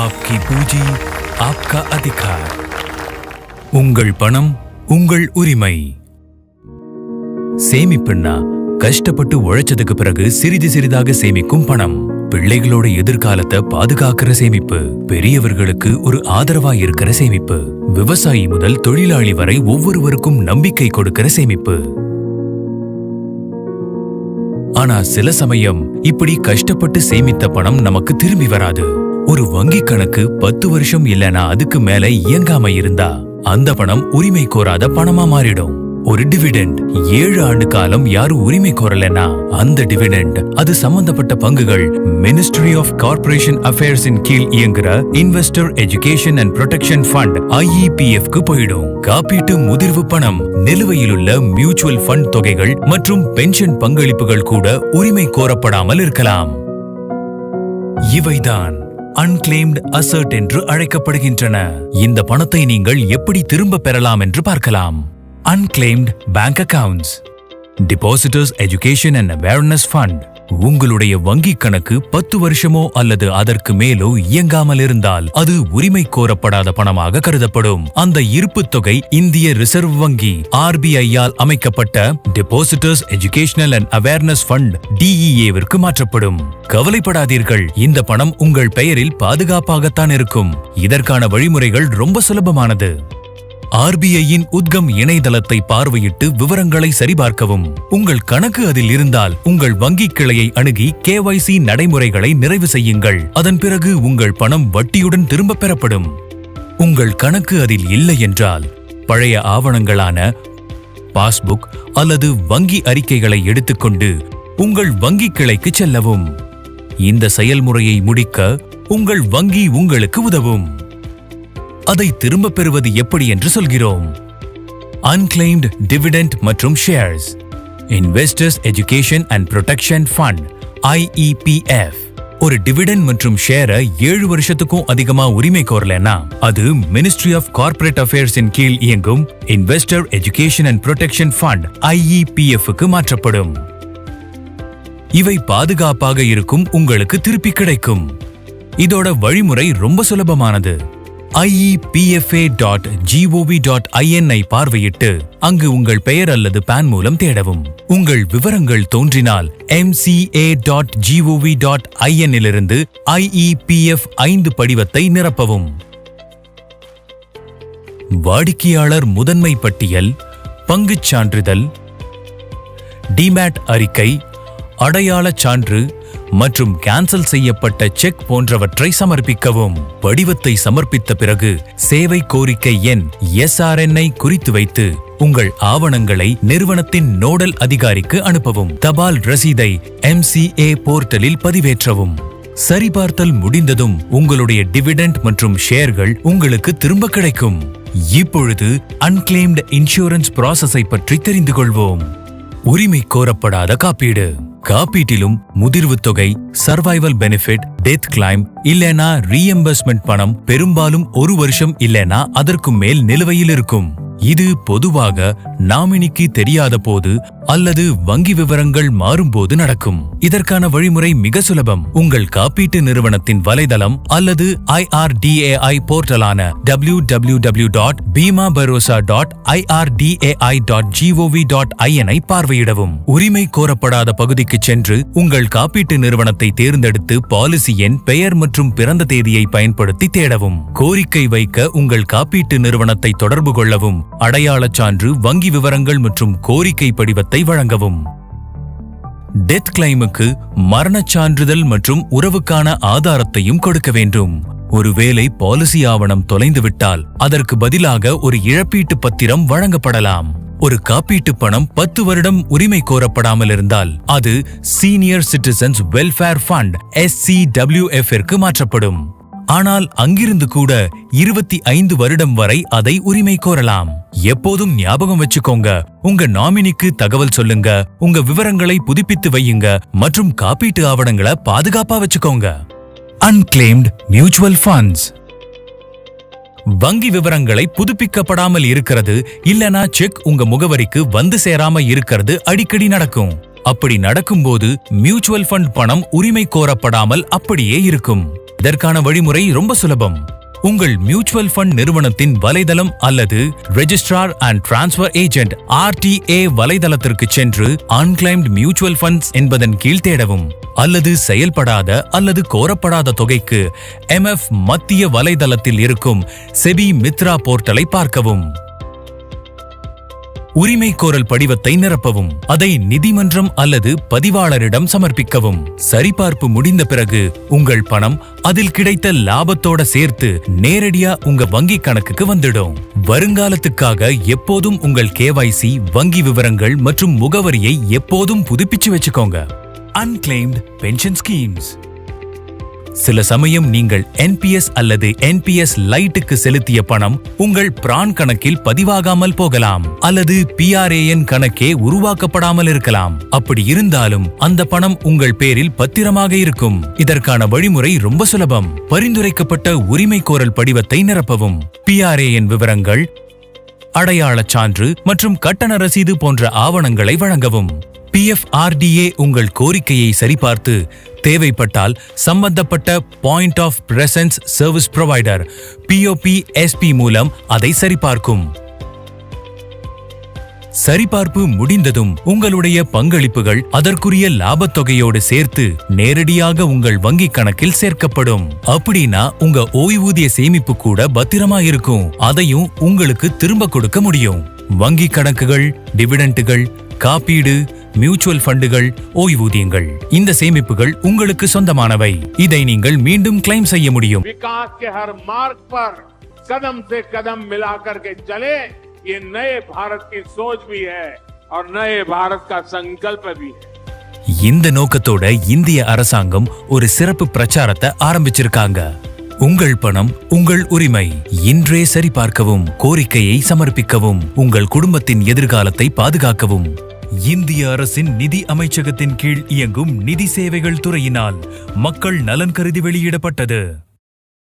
ஆப்கி பூஜி ஆப்கா அதிகார் உங்கள் பணம் உங்கள் உரிமை சேமிப்புன்னா கஷ்டப்பட்டு உழைச்சதுக்கு பிறகு சிறிது சிறிதாக சேமிக்கும் பணம். பிள்ளைகளோட எதிர்காலத்தை பாதுகாக்கிற சேமிப்பு. பெரியவர்களுக்கு ஒரு ஆதரவா இருக்கிற சேமிப்பு. விவசாயி முதல் தொழிலாளி வரை ஒவ்வொருவருக்கும் நம்பிக்கை கொடுக்கிற சேமிப்பு. ஆனா சில சமயம் இப்படி கஷ்டப்பட்டு சேமித்த பணம் நமக்கு திரும்பி வராது. ஒரு வங்கி கணக்கு பத்து வருஷம் இல்லனா அதுக்கு மேல இயங்காம இருந்தா அந்த பணம் உரிமை கோராத பணமா மாறிடும். ஒரு டிவிடெண்ட் ஏழு ஆண்டு காலம் யாரும் உரிமை கோரலனா அந்த டிவிடெண்ட் அது சம்பந்தப்பட்ட பங்குகள் மினிஸ்ட்ரி ஆஃப் கார்ப்பரேஷன் அஃபேர்ஸின் கீழ் இயங்குற investor education and protection fund ஐஇபிஎஃப்க்கு போயிடும். காப்பீட்டு முதிர்வு பணம் நிலுவையிலுள்ள மியூச்சுவல் ஃபண்ட் தொகைகள் மற்றும் பென்ஷன் பங்களிப்புகள் கூட உரிமை கோரப்படாமல் இருக்கலாம். இவைதான் அன்கிளைம்டு அசர்ட் என்று அழைக்கப்படுகின்றன. இந்த பணத்தை நீங்கள் எப்படி திரும்ப பெறலாம் என்று பார்க்கலாம். Unclaimed bank accounts depositors education and awareness fund உங்களுடைய வங்கிக் கணக்கு பத்து வருஷமோ அல்லது அதற்கு மேலோ இயங்காமல் இருந்தால் அது உரிமை கோரப்படாத பணமாக கருதப்படும். அந்த இருப்புத் தொகை இந்திய ரிசர்வ் வங்கி ஆர்பிஐயால் அமைக்கப்பட்ட depositors educational and awareness fund டிஇஏவிற்கு மாற்றப்படும். கவலைப்படாதீர்கள் இந்த பணம் உங்கள் பெயரில் பாதுகாப்பாகத்தான் இருக்கும். இதற்கான வழிமுறைகள் ரொம்ப சுலபமானது. ஆர்பிஐயின் உத்கம் இணையதளத்தை பார்வையிட்டு விவரங்களை சரிபார்க்கவும். உங்கள் கணக்கு அதில் இருந்தால் உங்கள் வங்கி கிளையை அணுகி கேவைசி நடைமுறைகளை நிறைவு செய்யுங்கள். அதன் பிறகு உங்கள் பணம் வட்டியுடன் திரும்பப் பெறப்படும். உங்கள் கணக்கு அதில் இல்லை என்றால் பழைய ஆவணங்களான பாஸ்புக் அல்லது வங்கி அறிக்கைகளை எடுத்துக்கொண்டு உங்கள் வங்கி கிளைக்கு செல்லவும். இந்த செயல்முறையை முடிக்க உங்கள் வங்கி உங்களுக்கு உதவும். அதை திரும்பப் பெறுவது எப்படி என்று சொல்கிறோம். அன்கிளைம்டு டிவிடெண்ட் மற்றும் shares investors education and protection fund IEPF ஒரு டிவிடெண்ட் மற்றும் ஷேரை ஏழு வருஷத்துக்கும் அதிகமா உரிமை கோரலன்னா அது மினிஸ்ட்ரி ஆஃப் கார்ப்பரேட் அஃபேர்ஸின் கீழ் இயங்கும் investor education and protection fund ஐஇபிஎஃப்க்கு க்கு மாற்றப்படும். இவை பாதுகாப்பாக இருக்கும் உங்களுக்கு திருப்பி கிடைக்கும். இதோட வழிமுறை ரொம்ப சுலபமானது. iepfa.gov.in dot GOV dot I பார்வையிட்டு அங்கு உங்கள் பெயர் அல்லது பான் மூலம் தேடவும். உங்கள் விவரங்கள் தோன்றினால் mca.gov.in டாட் ஜிஓவி டாட் இலிருந்து IEPF ஐந்து படிவத்தை நிரப்பவும். வாடிக்கையாளர் முதன்மை பட்டியல் பங்குச் சான்றிதழ் டிமேட் அறிக்கை அடையாளச் சான்று மற்றும் கேன்சல் செய்யப்பட்ட செக் போன்றவற்றை சமர்ப்பிக்கவும். படிவத்தை சமர்ப்பித்த பிறகு சேவை கோரிக்கை எண் எஸ்ஆர்என்ஐ குறித்து வைத்து உங்கள் ஆவணங்களை நிறுவனத்தின் நோடல் அதிகாரிக்கு அனுப்பவும். தபால் ரசீதை எம்சிஏ போர்ட்டலில் பதிவேற்றவும். சரிபார்த்தல் முடிந்ததும் உங்களுடைய டிவிடெண்ட் மற்றும் ஷேர்கள் உங்களுக்கு திரும்ப கிடைக்கும். இப்பொழுது அன்கிளைம்டு இன்சூரன்ஸ் ப்ராசஸை பற்றி தெரிந்து கொள்வோம். உரிமை கோரப்படாத காப்பீடு. காப்பீட்டிலும் முதிர்வு தொகை சர்வைவல் பெனிஃபிட் டெத் கிளைம் இல்லனா ரீஎம்பர்ஸ்மெண்ட் பணம் பெரும்பாலும் ஒரு வருஷம் இல்லனா அதற்கு மேல் நிலுவையில் இருக்கும். இது பொதுவாக நாமினிக்கு தெரியாத போது அல்லது வங்கி விவரங்கள் மாறும்போது நடக்கும். இதற்கான வழிமுறை மிக சுலபம். உங்கள் காப்பீட்டு நிறுவனத்தின் வலைதளம் அல்லது IRDAI போர்ட்டலான W W W dot Bima Bharosa dot IRDAI dot GOV dot ஐஎனை பார்வையிடவும். உரிமை கோரப்படாத பகுதிக்கு சென்று உங்கள் காப்பீட்டு நிறுவனத்தை தேர்ந்தெடுத்து பாலிசி எண் பெயர் மற்றும் பிறந்த தேதியை பயன்படுத்தி தேடவும். கோரிக்கை வைக்க உங்கள் காப்பீட்டு நிறுவனத்தை தொடர்பு கொள்ளவும். அடையாளச் சான்று வங்கி விவரங்கள் மற்றும் கோரிக்கை படிவத்தை வழங்கவும். டெத் கிளைமுக்கு மரணச் சான்றிதழ் மற்றும் உறவுக்கான ஆதாரத்தையும் கொடுக்க வேண்டும். ஒருவேளை பாலிசி ஆவணம் தொலைந்துவிட்டால் அதற்கு பதிலாக ஒரு இழப்பீட்டு பத்திரம் வழங்கப்படலாம். ஒரு காப்பீட்டு பணம் பத்து வருடம் உரிமை கோரப்படாமல் இருந்தால் அது senior citizens welfare fund SCWF இற்கு மாற்றப்படும். ஆனால் அங்கிருந்து கூட இருபத்தி ஐந்து வருடம் வரை அதை உரிமை கோரலாம். எப்போதும் ஞாபகம் வச்சுக்கோங்க உங்க நாமினிக்கு தகவல் சொல்லுங்க உங்க விவரங்களை புதுப்பித்து வையுங்க மற்றும் காப்பீட்டு ஆவணங்களை பாதுகாப்பா வச்சுக்கோங்க. அன்கிளைம்டு மியூச்சுவல் ஃபண்ட்ஸ் வங்கி விவரங்களை புதுப்பிக்கப்படாமல் இருக்கிறது இல்லனா செக் உங்க முகவரிக்கு வந்து சேராம இருக்கிறது அடிக்கடி நடக்கும். அப்படி நடக்கும்போது மியூச்சுவல் ஃபண்ட் பணம் உரிமை கோரப்படாமல் அப்படியே இருக்கும். இதற்கான வழிமுறை ரொம்ப சுலபம். உங்கள் மியூச்சுவல் ஃபண்ட் நிறுவனத்தின் வலைதளம் அல்லது registrar and transfer agent RTA வலைதளத்திற்கு சென்று அன்கிளைம்ட் மியூச்சுவல் ஃபண்ட்ஸ் என்பதன் கீழ் தேடவும். அல்லது செயல்படாத அல்லது கோரப்படாத தொகைக்கு எம்எஃப் மத்திய வலைதளத்தில் இருக்கும் செபி மித்ரா போர்ட்டலை பார்க்கவும். உரிமை கோரல் படிவத்தை நிரப்பவும் அதை நிதிமன்றம் அல்லது பதிவாளரிடம் சமர்ப்பிக்கவும். சரிபார்ப்பு முடிந்த பிறகு உங்கள் பணம் அதில் கிடைத்த லாபத்தோட சேர்த்து நேரடியா உங்க வங்கி கணக்குக்கு வந்துடும். வருங்காலத்துக்காக எப்போதும் உங்கள் கேவைசி வங்கி விவரங்கள் மற்றும் முகவரியை எப்போதும் புதுப்பிச்சு வச்சுக்கோங்க. அன்கிளைம்ட் பென்ஷன் ஸ்கீம்ஸ் சில சமயம் நீங்கள் என்பிஎஸ் அல்லது என்பிஎஸ் லைட்டுக்கு செலுத்திய பணம் உங்கள் பிரான் கணக்கில் பதிவாகாமல் போகலாம் அல்லது பிஆர்ஏஎன் கணக்கே உருவாக்கப்படாமல் இருக்கலாம். அப்படி இருந்தாலும் அந்த பணம் உங்கள் பேரில் பத்திரமாக இருக்கும். இதற்கான வழிமுறை ரொம்ப சுலபம். பரிந்துரைக்கப்பட்ட உரிமை கோரல் படிவத்தை நிரப்பவும். பிஆர்ஏஎன் விவரங்கள் அடையாளச் சான்று மற்றும் கட்டண ரசீது போன்ற ஆவணங்களை வழங்கவும். பிஎஃப்ஆர்டிஏ உங்கள் கோரிக்கையை சரிபார்த்து தேவைப்பட்டால் சம்பந்தப்பட்ட point of presence service provider POP SP மூலம் அதை சரிபார்க்கும். சரிபார்ப்பு முடிந்ததும் உங்களுடைய பங்களிப்புகள் அதற்குரிய லாபத் தொகையோடு சேர்த்து நேரடியாக உங்கள் வங்கிக் கணக்கில் சேர்க்கப்படும். அப்படின்னா உங்க ஓய்வூதிய சேமிப்பு கூட பத்திரமா இருக்கும் அதையும் உங்களுக்கு திரும்ப கொடுக்க முடியும். வங்கி கணக்குகள் டிவிடெண்டுகள் காப்பீடு மியூச்சுவல் ஃபண்டுகள் ஓய்வூதியங்கள் இந்த சேமிப்புகள் உங்களுக்கு சொந்தமானவை இதை நீங்கள் மீண்டும் கிளைம் செய்ய முடியும் विकास के हर मार्ग पर कदम से कदम मिलाकर के चले ये नए भारत की सोच भी है और नए भारत का संकल्प भी है இந்த நோக்கத்தோட இந்திய அரசாங்கம் ஒரு சிறப்பு பிரச்சாரத்தை ஆரம்பிச்சிருக்காங்க உங்கள் பணம் உங்கள் உரிமை இன்றே சரிபார்க்கவும் கோரிக்கையை சமர்ப்பிக்கவும் உங்கள் குடும்பத்தின் எதிர்காலத்தை பாதுகாக்கவும் இந்திய அரசின் நிதி அமைச்சகத்தின் கீழ் இயங்கும் நிதி சேவைகள் துறையினால் மக்கள் நலன் கருதி வெளியிடப்பட்டது.